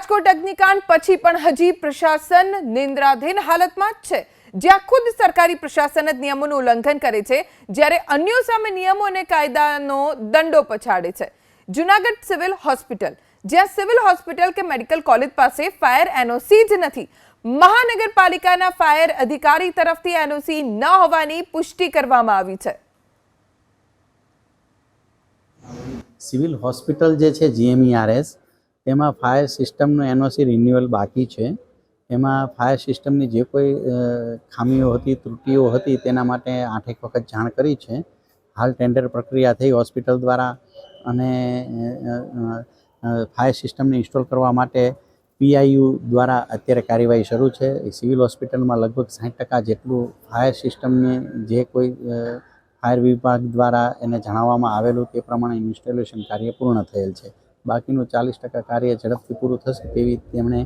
રાજકોટ અગ્નિકાંડ પછી પણ હજી પ્રશાસન નિંદ્રાધીન હાલતમાં જ છે. જ્યાં ખુદ સરકારી પ્રશાસન જ નિયમોનું ઉલ્લંઘન કરે છે, જ્યારે અન્યો સામે નિયમો અને કાયદાનો દંડો પછાડે છે. Junagadh civil hospital. જ્યાં સિવિલ હોસ્પિટલ કે મેડિકલ કોલેજ પાસે ફાયર એનઓસી જ નથી. મહાનગરપાલિકાના ફાયર અધિકારી તરફથી એનઓસી ન હોવાની પુષ્ટિ કરવામાં આવી છે. સિવિલ હોસ્પિટલ જે છે, જીએમઈઆરએસ તેમાં ફાયર સિસ્ટમનું એનઓસી રિન્યુઅલ બાકી છે. એમાં ફાયર સિસ્ટમની જે કોઈ ખામીઓ હતી, ત્રુટીઓ હતી, તેના માટે આઠેક વખત જાણ કરી છે. હાલ ટેન્ડર પ્રક્રિયા થઈ હોસ્પિટલ દ્વારા અને ફાયર સિસ્ટમને ઇન્સ્ટોલ કરવા માટે પીઆઈયુ દ્વારા અત્યારે કાર્યવાહી શરૂ છે. સિવિલ હોસ્પિટલમાં લગભગ સાઠ ટકા જેટલું ફાયર સિસ્ટમને જે કોઈ ફાયર વિભાગ દ્વારા એને જણાવવામાં આવેલું તે પ્રમાણે ઇન્સ્ટોલેશન કાર્ય પૂર્ણ થયેલ છે. બાકીનું ચાલીસ ટકા કાર્ય ઝડપથી પૂરું થશે તેવી તેમણે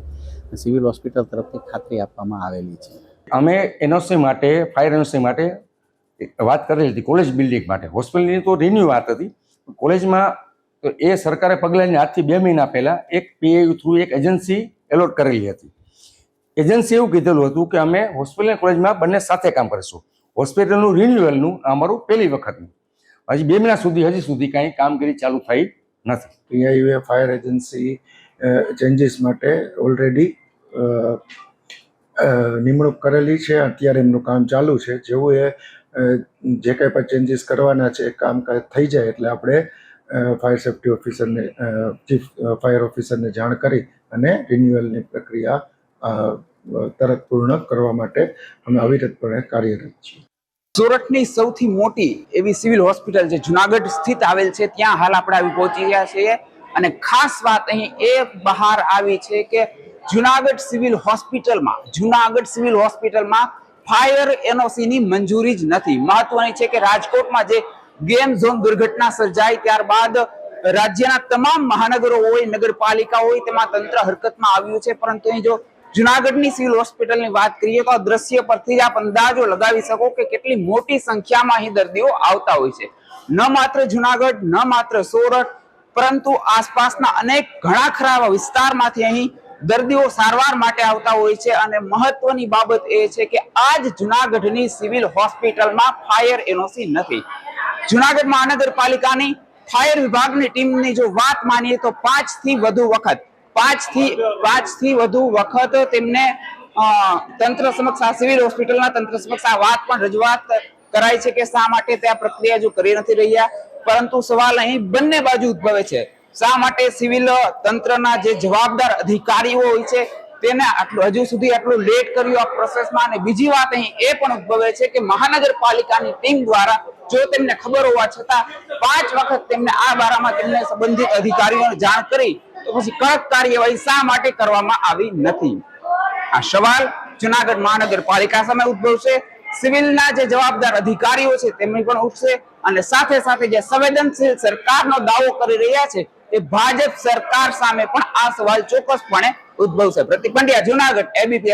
સિવિલ હોસ્પિટલ તરફથી ખાતરી આપવામાં આવેલી છે. અમે એનઓસી માટે, ફાયર એનઓસી માટે વાત કરેલી હતી, કોલેજ બિલ્ડિંગ માટે. હોસ્પિટલની તો રિન્યુ વાત હતી. કોલેજમાં એ સરકારે પગલાંની આજથી બે મહિના પહેલાં એક પીએયુ થ્રુ એક એજન્સી એલોટ કરેલી હતી. એજન્સી એવું કીધેલું હતું કે અમે હોસ્પિટલ કોલેજમાં બંને સાથે કામ કરીશું. હોસ્પિટલનું રિન્યુઅલનું અમારું પહેલી વખતનું. હજી બે મહિના સુધી, હજી સુધી કાંઈ કામગીરી ચાલુ થઈ નથી. પીઆઈયુએ ફાયર એજન્સી ચેન્જીસ માટે ઓલરેડી નિમણૂક કરેલી છે. અત્યારે એમનું કામ ચાલુ છે. જેવું એ જે કંઈ પણ ચેન્જીસ કરવાના છે, એ કામ થઈ જાય એટલે આપણે ફાયર સેફ્ટી ઓફિસરને ચીફ ફાયર ઓફિસરને જાણ કરી અને રિન્યુઅલની પ્રક્રિયા તરત પૂર્ણ કરવા માટે અમે અવિરતપણે કાર્યરત છીએ. સુરતની સૌથી મોટી એવી સિવિલ હોસ્પિટલ છે, જુનાગઢ સ્થિત આવેલ છે, ત્યાં હાલ આપણે આવી પહોંચી ગયા છીએ. અને ખાસ વાત અહીં એ બહાર આવી છે કે જુનાગઢ સિવિલ હોસ્પિટલમાં, જુનાગઢ સિવિલ હોસ્પિટલમાં ફાયર એનઓસી ની મંજૂરી જ નથી. મહત્વની છે કે રાજકોટમાં જે ગેમ ઝોન દુર્ઘટના સર્જાઈ, ત્યારબાદ રાજ્યના તમામ મહાનગરો હોય, નગરપાલિકા હોય, તેમાં તંત્ર હરકતમાં આવ્યું છે. પરંતુ અહીં જો જુનાગઢની સિવિલ હોસ્પિટલની વાત કરીએ તો દ્રશ્ય પરથી જ આપ અંદાજો લગાવી શકો કે કેટલી મોટી સંખ્યામાં અહીં દર્દીઓ આવતા હોય છે. ન માત્ર જુનાગઢ, ન માત્ર સોરઠ, પરંતુ આસપાસના અનેક ઘણા ખરા વિસ્તારમાંથી અહીં દર્દીઓ સારવાર માટે આવતા હોય છે અને મહત્વની બાબત એ છે કે આજ જુનાગઢની સિવિલ હોસ્પિટલમાં ફાયર એનઓસી નથી. જુનાગઢ મહાનગરપાલિકાની ફાયર વિભાગની ટીમની જો વાત માનીએ તો પાંચથી વધુ વખત પાંચથી પાંચથી વધુ વખત તેમને તંત્ર સમક્ષ, આ સિવિલ હોસ્પિટલના તંત્ર સમક્ષ આ વાત પણ રજૂઆત કરાય છે કે શા માટે તે આ પ્રક્રિયા જો કરી નથી રહ્યા. પરંતુ સવાલ અહીં બંને બાજુ ઉદ્ભવે છે. શા માટે સિવિલ તંત્રના જે જવાબદાર અધિકારીઓ હોય છે, તેને આટલું, હજુ સુધી આટલું લેટ કર્યું આ પ્રોસેસમાં અને બીજી વાત અહીં એ પણ ઉદ્ભવે છે કે મહાનગરપાલિકાની ટીમ દ્વારા જો તેમને ખબર હોવા છતાં પાંચ વખત તેમને આ બારામાં તેમને સંબંધિત અધિકારીઓને જાણ કરી તો કાર્યવાહી શા માટે કરવામાં આવી નથી? આ સવાલ જુનાગઢ મહાનગરપાલિકા સામે ઉદ્ભવશે. સિવિલના જે જવાબદાર અધિકારીઓ છે તેમની પણ ઉઠશે અને સાથે સાથે જે સંવેદનશીલ સરકારનો દાવો કરી રહ્યા છે એ ભાજપ સરકાર સામે પણ આ સવાલ ચોક્કસપણે ઉદ્ભવશે. પ્રતિક પંડ્યા, જુનાગઢ, એબીપી